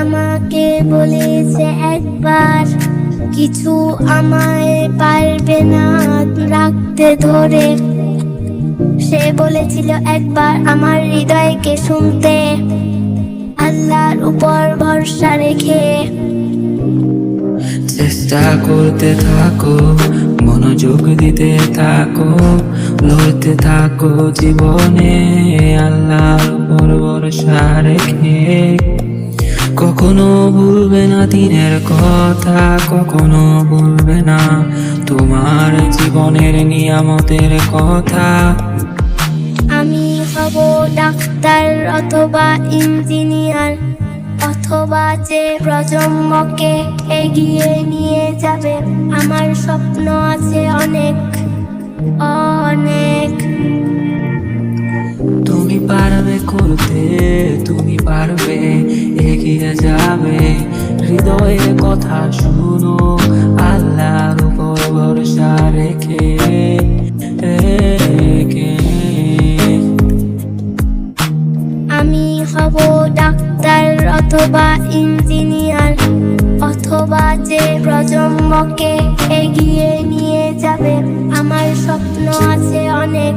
আমাকে বলেছে একবার, কিছু আমায় পারবে না রাখতে ধরে। সে বলেছিল একবার আমার হৃদয়কে শুনতে, আল্লাহর উপর ভরসা রেখে। চেষ্টা করতে থাকো, মনোযোগ দিতে থাকো, লড়তে থাকো জীবনে, আল্লাহর উপর ভরসা রেখে। কখনো ভুলবে না দিনের কথা কখনো ভুলবে না তোমার জীবনের নিয়ামতের কথা। আমি হব ডাক্তার অথবা ইঞ্জিনিয়ার অথবা যে প্রজন্মকে এগিয়ে নিয়ে যাবে। আমার স্বপ্ন আছে অনেক অনেক। তুমি পারবে করতে তুমি পারবে এগিয়ে যাবে হৃদয়ের কথা শুনো, আল্লাহর উপর ভরসা রেখে। আমি হব ডাক্তার অথবা ইঞ্জিনিয়ার, অথবা যে প্রজন্মকে এগিয়ে নিয়ে যাবে আমার স্বপ্ন আছে অনেক